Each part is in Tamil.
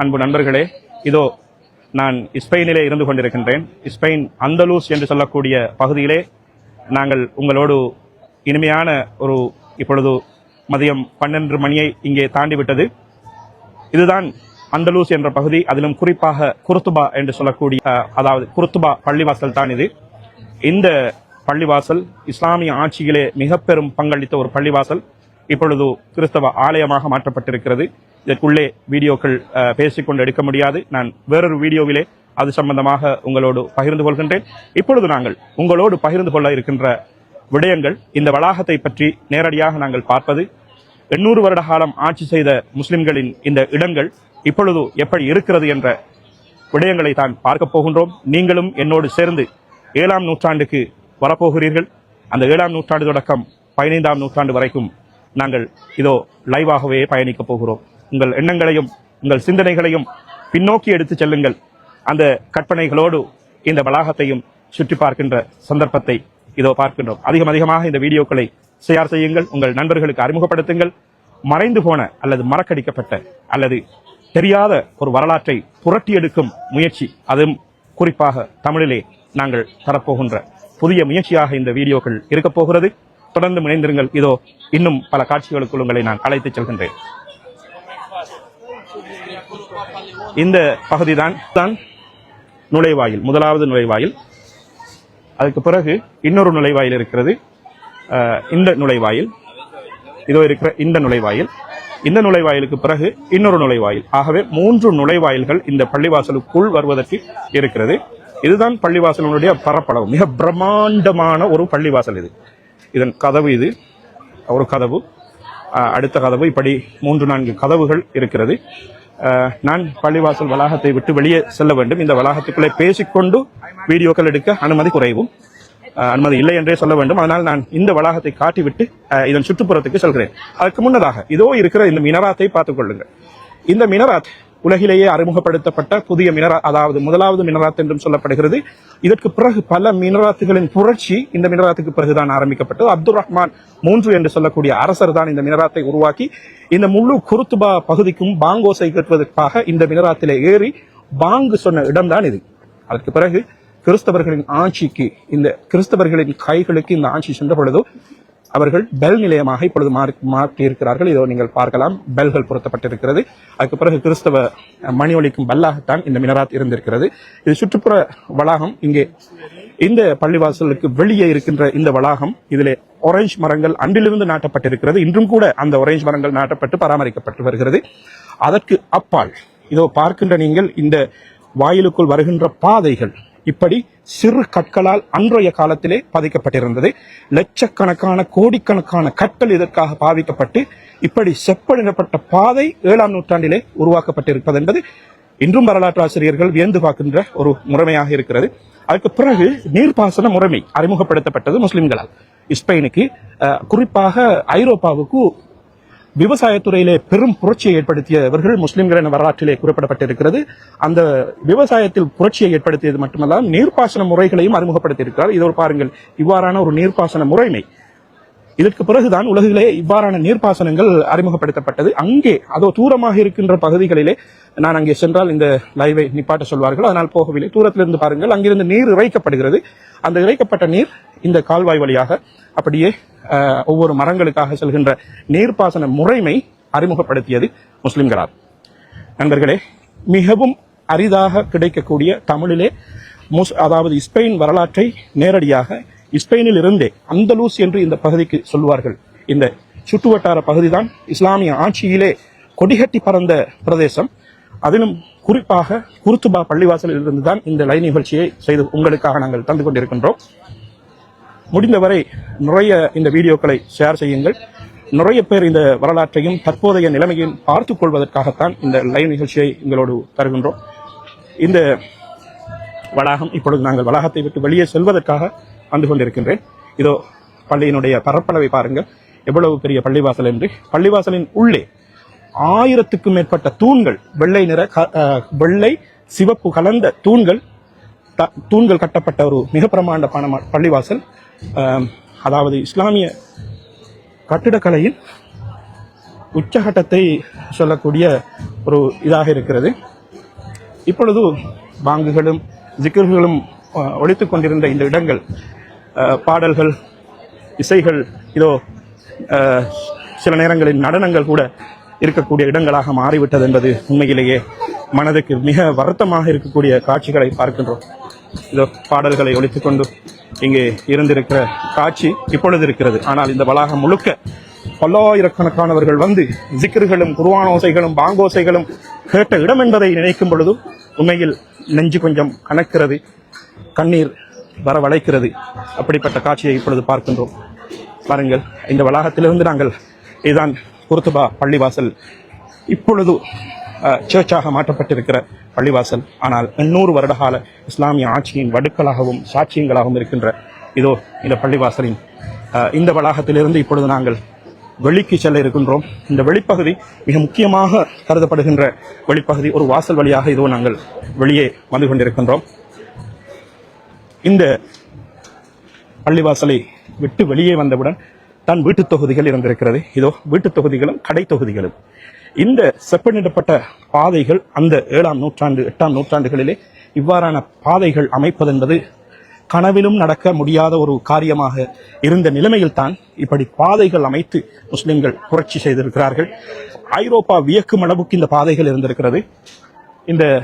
அன்பு நண்பர்களே இதோ நான் ஸ்பெயினிலே இருந்து கொண்டிருக்கின்றேன். ஸ்பெயின் அந்தலூஸ் என்று சொல்லக்கூடிய பகுதியிலே நாங்கள் உங்களோடு இனிமையான ஒரு இப்பொழுது மதியம் பன்னெண்டு மணியை இங்கே தாண்டிவிட்டது. இதுதான் அந்தலூஸ் என்ற பகுதி. அதிலும் குறிப்பாக குருத்துபா என்று சொல்லக்கூடிய அதாவது குருத்துபா பள்ளிவாசல் தான் இது. இந்த பள்ளிவாசல் இஸ்லாமிய ஆட்சியிலே மிக பெரும் பங்களித்த ஒரு பள்ளிவாசல். இப்பொழுது கிறிஸ்தவ ஆலயமாக மாற்றப்பட்டிருக்கிறது. இதற்குள்ளே வீடியோக்கள் பேசிக்கொண்டு எடுக்க முடியாது. நான் வேறொரு வீடியோவிலே அது சம்பந்தமாக உங்களோடு பகிர்ந்து கொள்கின்றேன். இப்பொழுது நாங்கள் உங்களோடு பகிர்ந்து கொள்ள இருக்கின்ற விடயங்கள் இந்த வளாகத்தை பற்றி நேரடியாக நாங்கள் பார்ப்பது எண்ணூறு வருட காலம் ஆட்சி செய்த முஸ்லிம்களின் இந்த இடங்கள் இப்பொழுது எப்படி இருக்கிறது என்ற விடயங்களை தான் பார்க்க போகின்றோம். நீங்களும் என்னோடு சேர்ந்து ஏழாம் நூற்றாண்டுக்கு வரப்போகிறீர்கள். அந்த ஏழாம் நூற்றாண்டு தொடக்கம் பதினைந்தாம் நூற்றாண்டு வரைக்கும் நாங்கள் இதோ லைவாகவே பயணிக்கப் போகிறோம். உங்கள் எண்ணங்களையும் உங்கள் சிந்தனைகளையும் பின்னோக்கி எடுத்துச் செல்லுங்கள். அந்த கற்பனைகளோடு இந்த வளாகத்தையும் சுற்றி பார்க்கின்ற சந்தர்ப்பத்தை இதோ பார்க்கின்றோம். அதிகம் அதிகமாக இந்த வீடியோக்களை ஷேர் செய்யுங்கள். உங்கள் நண்பர்களுக்கு அறிமுகப்படுத்துங்கள். மறைந்து போன அல்லது மறக்கடிக்கப்பட்ட அல்லது தெரியாத ஒரு வரலாற்றை புரட்டி எடுக்கும் முயற்சி. அதுவும் குறிப்பாக தமிழிலே நாங்கள் தரப்போகின்ற புதிய முயற்சியாக இந்த வீடியோக்கள் இருக்கப் போகிறது. தொடர்ந்து இணைந்திருங்கள். இதோ இன்னும் பல காட்சிகளுக்குள் உங்களை நான் அழைத்துச் செல்கின்றேன். இந்த பகுதி தான் நுழைவாயில் முதலாவது நுழைவாயில். அதுக்கு பிறகு இன்னொரு நுழைவாயில் இருக்கிறது இந்த நுழைவாயில். இதோ இருக்கிற இந்த நுழைவாயில். இந்த நுழைவாயிலுக்கு பிறகு இன்னொரு நுழைவாயில். ஆகவே மூன்று நுழைவாயில்கள் இந்த பள்ளிவாசலுக்குள் வருவதற்கு இருக்கிறது. இதுதான் பள்ளிவாசலினுடைய பரப்பளவு. மிக பிரம்மாண்டமான ஒரு பள்ளிவாசல் இது. இதன் கதவு இது. ஒரு கதவு. அடுத்த கதவு. இப்படி மூன்று நான்கு கதவுகள் இருக்கிறது. நான் பள்ளிவாசல் வளாகத்தை விட்டு வெளியே செல்ல வேண்டும். இந்த வளாகத்துக்குள்ளே பேசிக்கொண்டு வீடியோக்கள் எடுக்க அனுமதி குறைவும். அனுமதி இல்லை என்றே சொல்ல வேண்டும். அதனால் நான் இந்த வளாகத்தை காட்டிவிட்டு இதன் சுற்றுப்புறத்துக்கு செல்கிறேன். அதற்கு முன்னதாக இதோ இருக்கிற இந்த மினராத்தை பார்த்துக் கொள்ளுங்கள். இந்த மினராத் உலகிலேயே அறிமுகப்படுத்தப்பட்ட புதிய மினரா அதாவது முதலாவது மினராத் என்றும் சொல்லப்படுகிறது. இதற்கு பிறகு பல மினராத்துகளின் புரட்சி இந்த மினராத்துக்கு பிறகுதான் ஆரம்பிக்கப்பட்டது. அப்துல் ரஹ்மான் மூன்று என்று சொல்லக்கூடிய அரசர் தான் இந்த மினராத்தை உருவாக்கி இந்த முழு குருத்துபா பகுதிக்கும் பாங்கோசை கட்டுவதற்காக இந்த மினராத்திலே ஏறி பாங்கு சொன்ன இடம்தான் இது. அதற்கு பிறகு கிறிஸ்தவர்களின் ஆட்சிக்கு இந்த கிறிஸ்தவர்களின் கைகளுக்கு இந்த ஆட்சி சென்ற பொழுது அவர்கள் பெல் நிலையமாக இப்பொழுது மாறி மாற்றி இருக்கிறார்கள் இதோ நீங்கள் பார்க்கலாம். பெல்கள் பொருத்தப்பட்டிருக்கிறது. அதுக்கு பிறகு கிறிஸ்தவ மணி ஒலிக்கும் பெல்லாகத்தான் இந்த மினராத் இருந்திருக்கிறது. இது சுற்றுப்புற வளாகம். இங்கே இந்த பள்ளிவாசலுக்கு வெளியே இருக்கின்ற இந்த வளாகம் இதிலே ஒரேஞ்ச் மரங்கள் அன்றிலிருந்து நாட்டப்பட்டிருக்கிறது. இன்றும் கூட அந்த ஒரேஞ்ச் மரங்கள் நாட்டப்பட்டு பராமரிக்கப்பட்டு வருகிறது. அதற்கு அப்பால் இதோ பார்க்கின்ற நீங்கள் இந்த வாயிலுக்குள் வருகின்ற பாதைகள் இப்படி சிறு கற்களால் அன்றைய காலத்திலே பதிக்கப்பட்டிருந்தது. லட்சக்கணக்கான கோடிக்கணக்கான கற்கள் இதற்காக பாவிக்கப்பட்டு இப்படி செப்பனிடப்பட்ட பாதை ஏழாம் நூற்றாண்டிலே உருவாக்கப்பட்டிருப்பது என்பது இன்றும் வரலாற்று ஆசிரியர்கள் வியந்து பார்க்கின்ற ஒரு முறைமையாக இருக்கிறது. அதுக்கு பிறகு நீர்ப்பாசன முறைமை அறிமுகப்படுத்தப்பட்டது முஸ்லிம்களால். ஸ்பெயினுக்கு குறிப்பாக ஐரோப்பாவுக்கு விவசாயத்துறையிலே பெரும் புரட்சியை ஏற்படுத்தியவர்கள் முஸ்லிம்கள் என வரலாற்றிலே குறிப்பிடப்பட்டிருக்கிறது. அந்த விவசாயத்தில் புரட்சியை ஏற்படுத்தியது மட்டுமல்லாமல் நீர்ப்பாசன முறைகளையும் அறிமுகப்படுத்தியிருக்கிறார். இதோ பாருங்கள் இவ்வாறான ஒரு நீர்ப்பாசன முறைமை. இதற்கு பிறகுதான் உலகிலே இவ்வாறான நீர்ப்பாசனங்கள் அறிமுகப்படுத்தப்பட்டது. அங்கே அதோ தூரமாக இருக்கின்ற பகுதிகளிலே நான் அங்கே சென்றால் இந்த லைவை நிப்பாட்ட சொல்வார்கள். அதனால் போகவில்லை. தூரத்திலிருந்து பாருங்கள் அங்கிருந்து நீர் இறைக்கப்படுகிறது. அந்த இறைக்கப்பட்ட நீர் இந்த கால்வாய் வழியாக அப்படியே ஒவ்வொரு மரங்களுக்காக செல்கின்ற நீர்ப்பாசன முறைமை அறிமுகப்படுத்தியது முஸ்லிம்களார் நண்பர்களே மிகவும் அரிதாக கிடைக்கக்கூடிய தமிழிலே முஸ் அதாவது ஸ்பெயின் வரலாற்றை நேரடியாக ஸ்பெயினில் இருந்தே அந்தலூஸ் என்று இந்த பகுதிக்கு சொல்வார்கள். இந்த சுற்றுவட்டார பகுதிதான் இஸ்லாமிய ஆட்சியிலே கொடிகட்டி பறந்த பிரதேசம். அதிலும் குறிப்பாக குருத்துபா பள்ளிவாசலில் இருந்துதான் இந்த லை நிகழ்ச்சியை செய்து உங்களுக்காக நாங்கள் தந்து கொண்டிருக்கின்றோம். முடிந்தவரை நிறைய இந்த வீடியோக்களை ஷேர் செய்யுங்கள். நிறைய பேர் இந்த வரலாற்றையும் தற்போதைய நிலைமையும் பார்த்துக் கொள்வதற்காகத்தான் இந்த லைவ் நிகழ்ச்சியை எங்களோடு தருகின்றோம். இந்த வளாகம் இப்பொழுது நாங்கள் வளாகத்தை விட்டு வெளியே செல்வதற்காக வந்து கொண்டிருக்கின்றேன். இதோ பள்ளியினுடைய பரப்பளவை பாருங்கள். எவ்வளவு பெரிய பள்ளிவாசல் என்று. பள்ளிவாசலின் உள்ளே ஆயிரத்துக்கும் மேற்பட்ட தூண்கள் வெள்ளை நிற க- வெள்ளை சிவப்பு கலந்த தூண்கள் த- தூண்கள் கட்டப்பட்ட ஒரு மிக பிரமாண்ட பண பள்ளிவாசல் அதாவது இஸ்லாமிய கட்டிடக்கலையின் உச்சகட்டத்தை சொல்லக்கூடிய ஒரு இதாக இருக்கிறது. இப்பொழுது பாங்குகளும் ஜிக்கர்களும் ஒழித்து கொண்டிருந்த இந்த இடங்கள் பாடல்கள் இசைகள் இதோ சில நேரங்களில் நடனங்கள் கூட இருக்கக்கூடிய இடங்களாக மாறிவிட்டது என்பது உண்மையிலேயே மனதுக்கு மிக வருத்தமாக இருக்கக்கூடிய காட்சிகளை பார்க்கின்றோம். இதோ பாடல்களை ஒழித்துக்கொண்டு இங்கே இருந்திருக்கிற காட்சி இப்பொழுது இருக்கிறது. ஆனால் இந்த வளாகம் முழுக்க பல்லாயிரக்கணக்கானவர்கள் வந்து ஜிக்கர்களும் குருவானோசைகளும் பாங்கோசைகளும் கேட்ட இடம் என்பதை நினைக்கும் பொழுதும் உண்மையில் நெஞ்சு கொஞ்சம் கணக்கிறது கண்ணீர் வரவழைக்கிறது. அப்படிப்பட்ட காட்சியை இப்பொழுது பார்க்கின்றோம். பாருங்கள் இந்த வளாகத்திலிருந்து நாங்கள் இதுதான் குருத்துபா பள்ளிவாசல் இப்பொழுது சர்ச்சாக மாற்றப்பட்டிருக்கிற பள்ளிவாசல். ஆனால் எண்ணூறு வருடகால இஸ்லாமிய ஆட்சியின் வடுக்களாகவும் சாட்சியங்களாகவும் இருக்கின்ற இதோ இந்த பள்ளிவாசலின் இந்த வளாகத்திலிருந்து இப்பொழுது நாங்கள் வெளிக்கு செல்ல இருக்கின்றோம். இந்த வெளிப்பகுதி மிக முக்கியமாக கருதப்படுகின்ற வெளிப்பகுதி ஒரு வாசல் வழியாக இதோ நாங்கள் வெளியே வந்து கொண்டிருக்கின்றோம். இந்த பள்ளிவாசலை விட்டு வெளியே வந்தவுடன் தன் வீட்டுத் தொகுதிகள் இருந்திருக்கிறது இதோ வீட்டுத் தொகுதிகளும் கடை தொகுதிகளும். இந்த செப்பனிடப்பட்ட பாதைகள் அந்த ஏழாம் நூற்றாண்டு எட்டாம் நூற்றாண்டுகளிலே இவ்வாறான பாதைகள் அமைப்பது என்பது கனவிலும் நடக்க முடியாத ஒரு காரியமாக இருந்த நிலைமையில் தான் இப்படி பாதைகள் அமைத்து முஸ்லிம்கள் புரட்சி செய்திருக்கிறார்கள். ஐரோப்பா வியக்கும் அளவுக்கு இந்த பாதைகள் இருந்திருக்கிறது. இந்த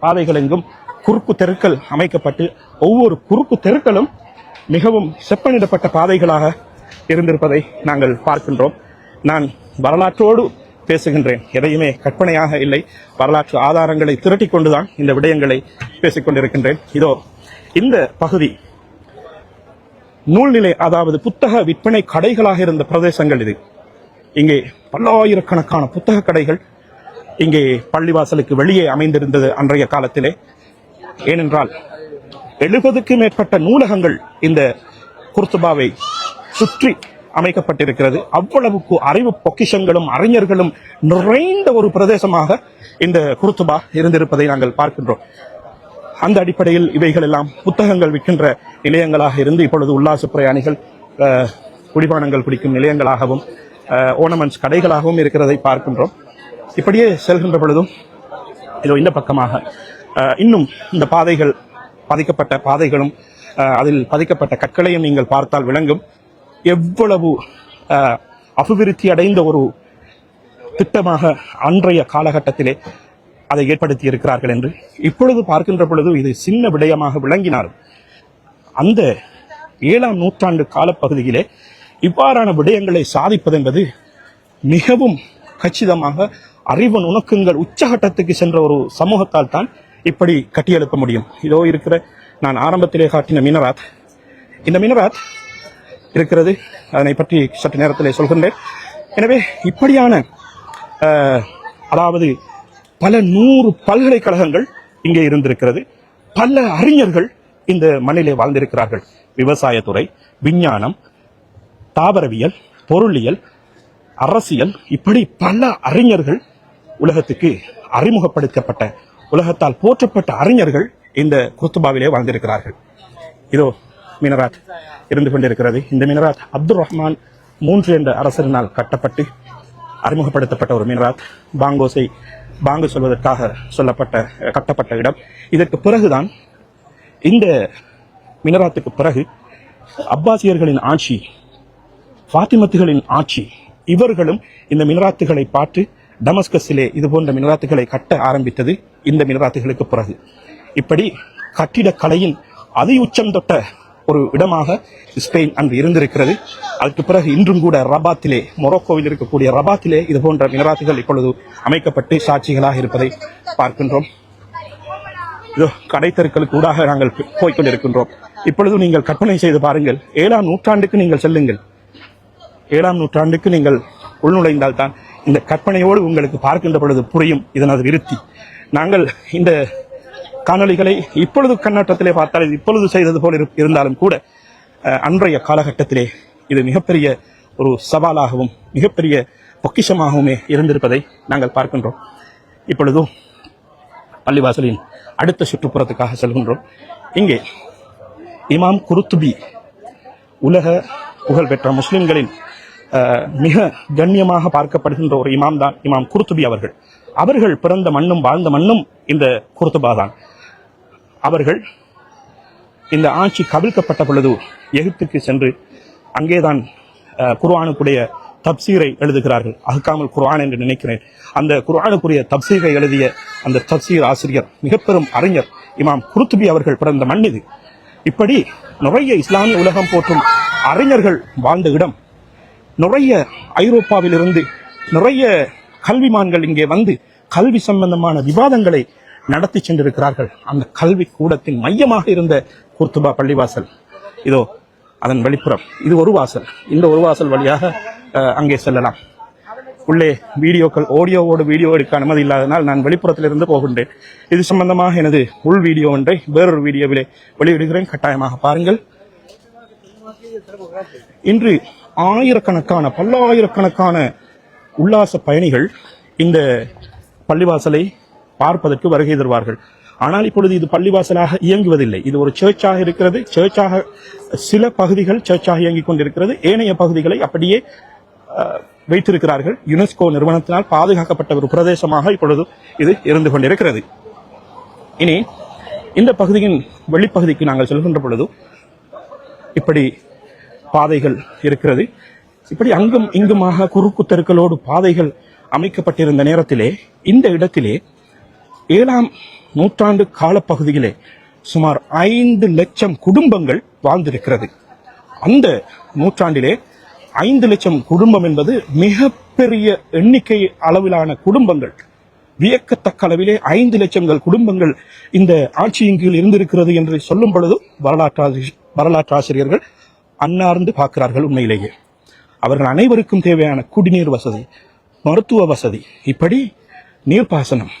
பாதைகள் எங்கும் குறுக்கு தெருக்கள் அமைக்கப்பட்டு ஒவ்வொரு குறுக்கு தெருக்களும் மிகவும் செப்பனிடப்பட்ட பாதைகளாக இருந்திருப்பதை நாங்கள் பார்க்கின்றோம். நான் வரலாற்றோடு பேசுகின்றேன். எதையுமே கற்பனையாக இல்லை. வரலாற்று ஆதாரங்களை திரட்டிக் கொண்டுதான் இந்த விடயங்களை பேசிக்கொண்டிருக்கின்றேன் இதோ இந்த பகுதி நூல்நிலை அதாவது புத்தக விற்பனை கடைகளாக இருந்த பிரதேசங்கள் இது. இங்கே பல்லாயிரக்கணக்கான புத்தக கடைகள் இங்கே பள்ளிவாசலுக்கு வெளியே அமைந்திருந்தது அன்றைய காலத்திலே. ஏனென்றால் எழுபதுக்கு மேற்பட்ட நூலகங்கள் இந்த குர்துபாவை சுற்றி அமைக்கப்பட்டிருக்கிறது. அவ்வளவுக்கு அறிவு பொக்கிஷங்களும் அறிஞர்களும் நிறைந்த ஒரு பிரதேசமாக இந்த குருத்துபா இருந்திருப்பதை நாங்கள் பார்க்கின்றோம். அந்த அடிப்படையில் இவைகள் எல்லாம் புத்தகங்கள் விற்கின்ற நிலையங்களாக இருந்து இப்பொழுது உல்லாச பிரயாணிகள் குடிபானங்கள் குடிக்கும் நிலையங்களாகவும் ஓனமெண்ட்ஸ் கடைகளாகவும் இருக்கிறதை பார்க்கின்றோம். இப்படியே செல்கின்ற பொழுதும் இதோ இந்த பக்கமாக இன்னும் இந்த பாதைகள் பதிக்கப்பட்ட பாதைகளும் அதில் பதிக்கப்பட்ட கற்களையும் நீங்கள் பார்த்தால் விளங்கும். எவ்வளவு அபிவிருத்தி அடைந்த ஒரு திட்டமாக அன்றைய காலகட்டத்திலே அதை ஏற்படுத்தி இருக்கிறார்கள் என்று இப்பொழுது பார்க்கின்ற பொழுது இது சின்ன விடயமாக விளங்கினாலும் அந்த ஏழாம் நூற்றாண்டு காலப்பகுதியிலே இவ்வாறான விடயங்களை சாதிப்பது என்பது மிகவும் கச்சிதமாக அறிவு நுணுக்கங்கள் உச்சகட்டத்துக்கு சென்ற ஒரு சமூகத்தால் தான் இப்படி கட்டியெழுப்ப முடியும். இதோ இருக்கிற நான் ஆரம்பத்திலே காட்டின மினராத். இந்த மினராத் இருக்கிறது. அதனை பற்றி சற்று நேரத்திலே சொல்கின்றேன். எனவே இப்படியான அதாவது பல நூறு பல்கலைக்கழகங்கள் இங்கே இருந்திருக்கிறது. பல அறிஞர்கள் இந்த மண்ணிலே வாழ்ந்திருக்கிறார்கள். விவசாயத்துறை விஞ்ஞானம் தாவரவியல் பொருளியல் அரசியல் இப்படி பல அறிஞர்கள் உலகத்துக்கு அறிமுகப்படுத்தப்பட்ட உலகத்தால் போற்றப்பட்ட அறிஞர்கள் இந்த குர்துபாவிலே வாழ்ந்திருக்கிறார்கள். இதோ மினராத் இருந்து கொண்டிருக்கிறது. இந்த மினராத் அப்துல் ரஹ்மான் மூன்று என்ற அரசரினால் கட்டப்பட்டு அறிமுகப்படுத்தப்பட்ட ஒரு மினராத். பாங்கோசை பாங்கு சொல்வதற்காக சொல்லப்பட்ட கட்டப்பட்ட இடம். இதற்கு பிறகுதான் இந்த மினராத்துக்கு பிறகு அப்பாசியர்களின் ஆட்சி ஃபாத்திமத்துகளின் ஆட்சி இவர்களும் இந்த மினராத்துகளை பார்த்து டமஸ்கஸிலே இது போன்ற மினராத்துகளை கட்ட ஆரம்பித்தது இந்த மினராத்துகளுக்கு பிறகு. இப்படி கட்டிடக்கலையின் அதி உச்சம் தொட்ட ஒரு இடமாக ஸ்பெயின் அன்று இருந்திருக்கிறது. அதுக்கு பிறகு இன்றும் கூட ரபாத்திலே மொரோக்கோவில் இருக்கக்கூடிய ரபாத்திலே இது போன்ற மினராத்துகள் இப்பொழுது அமைக்கப்பட்டு சாட்சிகளாக இருப்பதை பார்க்கின்றோம். இதோ கடைத்தெருக்களுக்கு ஊடாக நாங்கள் போய்கொண்டிருக்கின்றோம் இப்பொழுது நீங்கள் கற்பனை செய்து பாருங்கள். ஏழாம் நூற்றாண்டுக்கு நீங்கள் செல்லுங்கள். ஏழாம் நூற்றாண்டுக்கு நீங்கள் உள்நுழைந்தால் தான் இந்த கற்பனையோடு உங்களுக்கு பார்க்கின்ற பொழுது புரியும். இதனது விருத்தி. நாங்கள் இந்த காணொளிகளை இப்பொழுது கண்ணோட்டத்திலே பார்த்தால் இப்பொழுது செய்தது போல் இருந்தாலும் கூட அன்றைய காலகட்டத்திலே இது மிகப்பெரிய ஒரு சவாலாகவும் மிகப்பெரிய பொக்கிஷமாகவுமே இருந்திருப்பதை நாங்கள் பார்க்கின்றோம். இப்பொழுதும் பள்ளிவாசலின் அடுத்த சுற்றுப்புறத்துக்காக செல்கின்றோம். இங்கே இமாம் குருத்துபி உலக புகழ்பெற்ற முஸ்லிம்களின் மிக கண்ணியமாக பார்க்கப்படுகின்ற ஒரு இமாம் தான் இமாம் குருத்துபி அவர்கள். அவர்கள் பிறந்த மண்ணும் வாழ்ந்த மண்ணும் இந்த குர்துபா தான் அவர்கள் இந்த ஆட்சி கவிழ்க்கப்பட்ட பொழுது எகிப்துக்கு சென்று அங்கேதான் அஹ், குர்ஆனுக்குடைய தப்சீரை எழுதுகிறார்கள். அகக்காமல் குர்ஆன் என்று நினைக்கிறேன். அந்த குர்ஆனுக்குரிய தப்சீரை எழுதிய அந்த தப்சீர் ஆசிரியர் மிகப்பெரும் அறிஞர் இமாம் குருத்துபி அவர்கள் பிறந்த மண் இது. இப்படி நிறைய இஸ்லாமிய உலகம் போற்றும் அறிஞர்கள் வாழ்ந்த இடம். நிறைய ஐரோப்பாவிலிருந்து நிறைய கல்விமான்கள் இங்கே வந்து கல்வி சம்பந்தமான விவாதங்களை நடத்தி சென்றிருக்கிறார்கள். அந்த கல்வி கூடத்தின் மையமாக இருந்த குர்துபா பள்ளிவாசல். இதோ அதன் வெளிப்புறம். இது ஒரு வாசல். இந்த ஒரு வாசல் வழியாக அஹ், அங்கே செல்லலாம். உள்ளே வீடியோக்கள் ஓடியோவோடு வீடியோ எடுக்க அனுமதி இல்லாதனால் நான் வெளிப்புறத்திலிருந்து போகின்றேன். இது சம்பந்தமாக எனது உள் வீடியோ ஒன்றை வேறொரு வீடியோவிலே வெளியிடுகிறேன். கட்டாயமாக பாருங்கள். இன்று ஆயிரக்கணக்கான பல்லாயிரக்கணக்கான உல்லாச பயணிகள் இந்த பள்ளிவாசலை பார்ப்பதற்கு வருகை தருவார்கள். ஆனால் இப்பொழுது இது பள்ளிவாசலாக இயங்குவதில்லை. இது ஒரு சர்ச்சாக இருக்கிறது. சர்ச்சாக சில பகுதிகள் சர்ச்சாக இயங்கிக் கொண்டிருக்கிறது. ஏனைய பகுதிகளை அப்படியே வைத்திருக்கிறார்கள். யுனெஸ்கோ நிறுவனத்தினால் பாதுகாக்கப்பட்ட ஒரு பிரதேசமாக இப்பொழுது இது இருந்து கொண்டிருக்கிறது. இனி இந்த பகுதியின் வெளிப்பகுதிக்கு நாங்கள் செல்கின்ற பொழுது இப்படி பாதைகள் இருக்கிறது. இப்படி அங்கும் இங்குமாக குறுக்கு தெருக்களோடு பாதைகள் அமைக்கப்பட்டிருந்த நேரத்திலே இந்த இடத்திலே ஏழாம் நூற்றாண்டு காலப்பகுதியிலே சுமார் ஐந்து லட்சம் குடும்பங்கள் வாழ்ந்திருக்கிறது. அந்த நூற்றாண்டிலே ஐந்து லட்சம் குடும்பம் என்பது மிகப்பெரிய எண்ணிக்கை அளவிலான குடும்பங்கள். வியக்கத்தக்க அளவிலே ஐந்து லட்சங்கள் குடும்பங்கள் இந்த ஆட்சியின் கீழ் இருந்திருக்கிறது என்று சொல்லும் பொழுது வரலாற்று வரலாற்றாசிரியர்கள் அன்னார்ந்து பார்க்கிறார்கள் உண்மையிலேயே. அவர்கள் அனைவருக்கும் தேவையான குடிநீர் வசதி மருத்துவ வசதி இப்படி நீர்ப்பாசனம்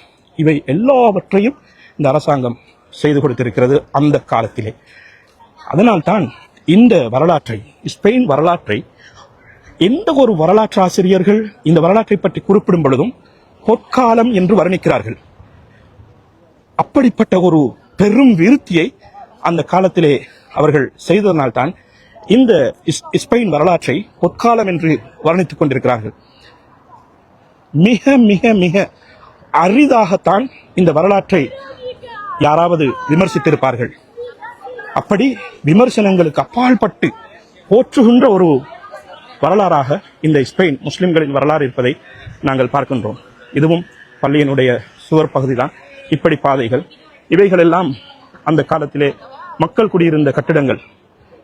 இவை எல்லாவற்றையும் இந்த அரசாங்கம் செய்து கொடுத்திருக்கிறது அந்த காலத்திலே. அதனால்தான் இந்த வரலாற்றை ஸ்பெயின் வரலாற்றை எந்த ஒரு வரலாற்று ஆசிரியர்கள் இந்த வரலாற்றை பற்றி குறிப்பிடும் பொழுதும் பொற்காலம் என்று வர்ணிக்கிறார்கள். அப்படிப்பட்ட ஒரு பெரும் விருத்தியை அந்த காலத்திலே அவர்கள் செய்ததனால்தான் இந்த ஸ்பெயின் வரலாற்றை பொற்காலம் என்று வர்ணித்துக் கொண்டிருக்கிறார்கள். மிக மிக மிக அரிதாகத்தான் இந்த வரலாற்றை யாராவது விமர்சித்திருப்பார்கள். அப்படி விமர்சனங்களுக்கு அப்பாற்பட்டு போற்றுகின்ற ஒரு வரலாறாக இந்த ஸ்பெயின் முஸ்லிம்களின் வரலாறு இருப்பதை நாங்கள் பார்க்கின்றோம். இதுவும் பள்ளியினுடைய சுவர் பகுதிதான். இப்படி பாதைகள் இவைகளெல்லாம் அந்த காலத்திலே மக்கள் குடியிருந்த கட்டிடங்கள்.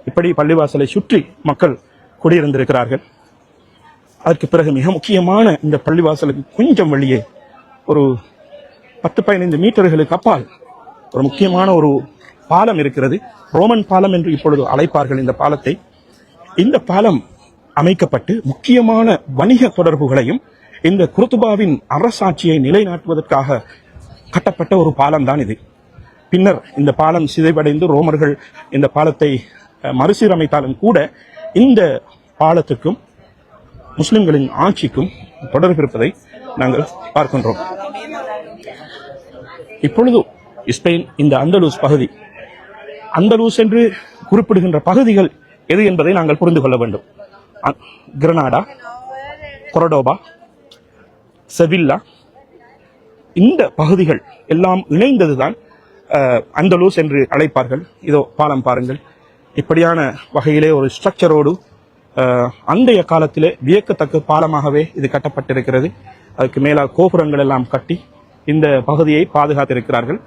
இப்படி பள்ளிவாசலை சுற்றி மக்கள் குடியிருந்திருக்கிறார்கள். அதற்கு பிறகு மிக முக்கியமான இந்த பள்ளிவாசலுக்கு கொஞ்சம் வெளியே ஒரு பத்து பதினைந்து மீட்டர்களுக்கு அப்பால் ஒரு முக்கியமான ஒரு பாலம் இருக்கிறது. ரோமன் பாலம் என்று இப்பொழுது அழைப்பார்கள் இந்த பாலத்தை. இந்த பாலம் அமைக்கப்பட்டு முக்கியமான வணிக தொடர்புகளையும் இந்த குருத்துபாவின் அரசாட்சியை நிலைநாட்டுவதற்காக கட்டப்பட்ட ஒரு பாலம் தான் இது. பின்னர் இந்த பாலம் சிதைவடைந்து ரோமர்கள் இந்த பாலத்தை மறுசீரமைத்தாலும் கூட இந்த பாலத்துக்கும் முஸ்லிம்களின் ஆட்சிக்கும் தொடர்பு இருப்பதை நாங்கள் பார்க்கின்றோம். இப்பொழுது ஸ்பெயின் இந்த அந்தலூஸ் பகுதி அந்தலூஸ் என்று குறிப்பிடுகின்ற பகுதிகள் எது என்பதை நாங்கள் புரிந்து கொள்ள வேண்டும். அ- கிரனாடா கொரடோபா செவில்லா இந்த பகுதிகள் எல்லாம் இணைந்ததுதான் அஹ், அந்தலூஸ் என்று அழைப்பார்கள். இதோ பாலம் பாருங்கள். இப்படியான வகையிலே ஒரு ஸ்ட்ரக்சரோடு அந்தைய காலத்திலே வியக்கத்தக்க பாலமாகவே இது கட்டப்பட்டிருக்கிறது. அதுக்கு மேலாக கோபுரங்கள் எல்லாம் கட்டி இந்த பகுதியை பாதுகாத்திருக்கிறார்கள்.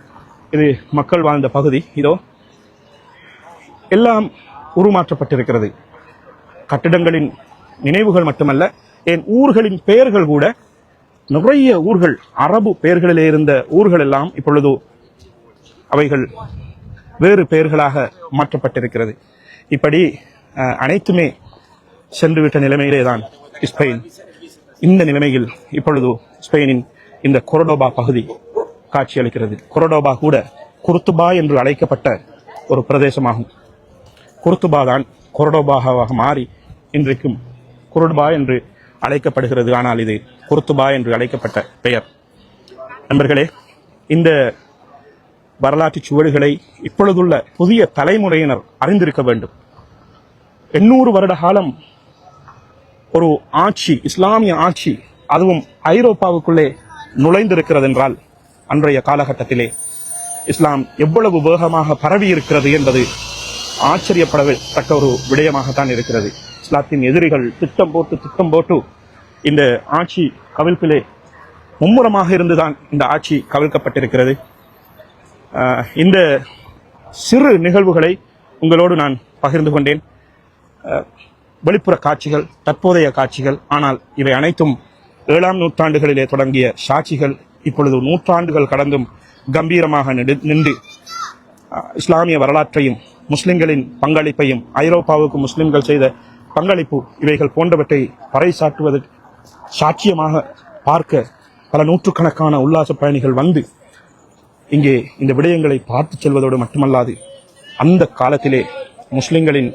இது மக்கள் வாழ்ந்த பகுதி. இதோ எல்லாம் உருமாற்றப்பட்டிருக்கிறது. கட்டிடங்களின் நினைவுகள் மட்டுமல்ல என் ஊர்களின் பெயர்கள் கூட நிறைய ஊர்கள் அரபு பெயர்களிலே இருந்த ஊர்கள் எல்லாம் இப்பொழுது அவைகள் வேறு பெயர்களாக மாற்றப்பட்டிருக்கிறது. இப்படி அனைத்துமே சென்றுவிட்ட நிலைமையிலே தான் ஸ்பெயின். இந்த நிலைமையில் இப்பொழுது ஸ்பெயினின் இந்த கொரடோபா பகுதி காட்சியளிக்கிறது. கொரடோபா கூட குர்துபா என்று அழைக்கப்பட்ட ஒரு பிரதேசமாகும். குர்துபா தான் கொரடோபாவாக மாறி இன்றைக்கும் குருடுபா என்று அழைக்கப்படுகிறது. ஆனால் இது குர்துபா என்று அழைக்கப்பட்ட பெயர். நண்பர்களே இந்த வரலாற்று சுவடுகளை இப்பொழுதுள்ள புதிய தலைமுறையினர் அறிந்திருக்க வேண்டும். எண்ணூறு வருட காலம் ஒரு ஆட்சி இஸ்லாமிய ஆட்சி அதுவும் ஐரோப்பாவுக்குள்ளே நுழைந்திருக்கிறது என்றால் அன்றைய காலகட்டத்திலே இஸ்லாம் எவ்வளவு வேகமாக பரவி இருக்கிறது என்பது ஆச்சரியப்படத்தக்க ஒரு விடயமாகத்தான் இருக்கிறது. இஸ்லாத்தின் எதிரிகள் திட்டம் போட்டு திட்டம் போட்டு இந்த ஆட்சி கவிழ்ப்பிலே மும்முரமாக இருந்துதான் இந்த ஆட்சி கவிழ்க்கப்பட்டிருக்கிறது. இந்த சிறு நிகழ்வுகளை உங்களோடு நான் பகிர்ந்து கொண்டேன். வெளிப்புற காட்சிகள் தற்போதைய காட்சிகள் ஆனால் இவை அனைத்தும் ஏழாம் நூற்றாண்டுகளிலே தொடங்கிய சாட்சிகள். இப்பொழுது நூற்றாண்டுகள் கடந்தும் கம்பீரமாக நிடு- நின்று இஸ்லாமிய வரலாற்றையும் முஸ்லிம்களின் பங்களிப்பையும் ஐரோப்பாவுக்கு முஸ்லிம்கள் செய்த பங்களிப்பு இவைகள் போன்றவற்றை பறைசாற்றுவது சாட்சியமாக பார்க்க பல நூற்றுக்கணக்கான உல்லாச பயணிகள் வந்து இங்கே இந்த விடயங்களை பார்த்து செல்வதோடு மட்டுமல்லாது அந்த காலத்திலே முஸ்லிம்களின்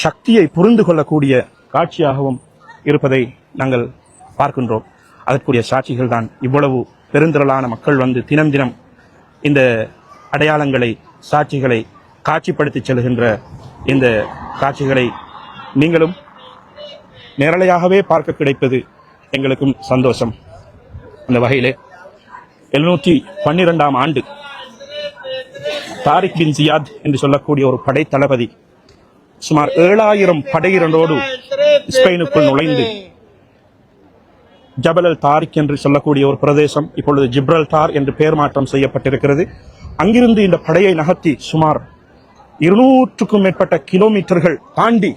சக்தியை புரிந்து கொள்ளக்கூடிய காட்சியாகவும் இருப்பதை நாங்கள் பார்க்கின்றோம். அதற்குரிய சாட்சிகள் தான் இவ்வளவு பெருந்திரளான மக்கள் வந்து தினம் தினம் இந்த அடையாளங்களை சாட்சிகளை காட்சிப்படுத்தி செல்கின்ற இந்த காட்சிகளை நீங்களும் நேரலையாகவே பார்க்க கிடைப்பது எங்களுக்கும் சந்தோஷம். அந்த வகையிலே எழுநூற்றி பன்னிரெண்டாம் ஆண்டு தாரிக் பின் ஜியாத் என்று சொல்லக்கூடிய ஒரு படைத்தளபதி சுமார் ஏழாயிரம் படையினரோடு ஸ்பெயினுக்குள் நுழைந்து ஜபல் அல் தாரிக் என்று சொல்லக்கூடிய ஒரு பிரதேசம் இப்பொழுது ஜிப்ரல் தார் என்று பெயர் மாற்றம் செய்யப்பட்டிருக்கிறது. அங்கிருந்து இந்த படையை நகர்த்தி சுமார் இருநூற்றுக்கும் மேற்பட்ட கிலோமீட்டர்கள் தாண்டி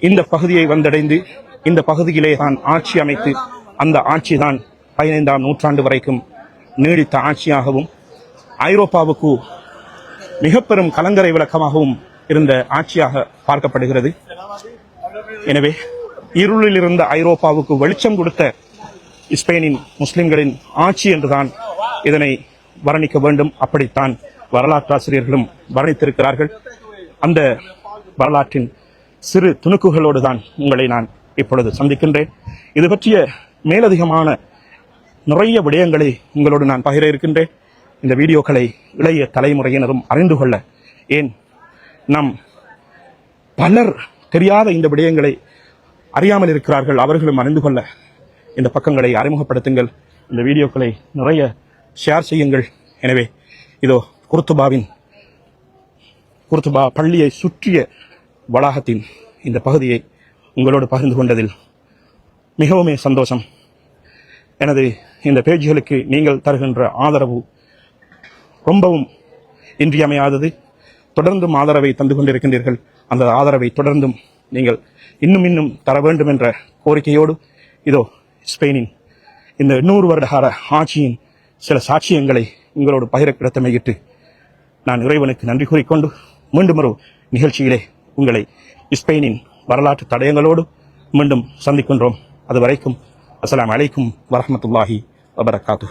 இந்த பகுதியை வந்தடைந்து இந்த பகுதியிலே தான் ஆட்சி அமைத்து அந்த ஆட்சி தான் பதினைந்தாம் நூற்றாண்டு வரைக்கும் நீடித்த ஆட்சியாகவும் ஐரோப்பாவுக்கு மிக பெரும் கலங்கரை விளக்கமாகவும் இருந்த ஆட்சியாக பார்க்கப்படுகிறது. எனவே இருளில் இருந்த ஐரோப்பாவுக்கு வெளிச்சம் கொடுத்த ஸ்பெயினின் முஸ்லிம்களின் ஆட்சி என்றுதான் இதனை வர்ணிக்க வேண்டும். அப்படித்தான் வரலாற்றாசிரியர்களும் வர்ணித்திருக்கிறார்கள். அந்த வரலாற்றின் சிறு துணுக்குகளோடு தான் உங்களை நான் இப்பொழுது சந்திக்கின்றேன். இது பற்றிய மேலதிகமான நிறைய விடயங்களை உங்களோடு நான் பகிர இருக்கின்றேன். இந்த வீடியோக்களை இளைய தலைமுறையினரும் அறிந்து கொள்ள ஏன் நம் பலர் தெரியாத இந்த விடயங்களை அறியாமல் இருக்கிறார்கள். அவர்களும் அறிந்து கொள்ள இந்த பக்கங்களை அறிமுகப்படுத்துங்கள். இந்த வீடியோக்களை நிறைய ஷேர் செய்யுங்கள். எனவே இதோ குருத்துபாவின் குருத்துபா பள்ளியை சுற்றிய வளாகத்தின் இந்த பகுதியை உங்களோடு பகிர்ந்து கொண்டதில் மிகவுமே சந்தோஷம். எனது இந்த பேஜ்களுக்கு நீங்கள் தருகின்ற ஆதரவு ரொம்பவும் இன்றியமையாதது. தொடர்ந்தும் ஆதரவை தந்து கொண்டிருக்கின்றீர்கள். அந்த ஆதரவை தொடர்ந்தும் நீங்கள் இன்னும் இன்னும் தர வேண்டும் என்ற கோரிக்கையோடு இதோ ஸ்பெயினின் இந்த எண்ணூறு வருடகார ஆட்சியின் சில சாட்சியங்களை உங்களோடு பகிர கிடைத்தமையிட்டு நான் இறைவனுக்கு நன்றி கூறிக்கொண்டு மீண்டும் ஒரு நிகழ்ச்சியிலே உங்களை ஸ்பெயினின் வரலாற்று தடயங்களோடு மீண்டும் சந்திக்கின்றோம். அதுவரைக்கும் அஸ்லாம் அலைக்கும் வரமத்துல்லாஹி வபரகாத்துஹு.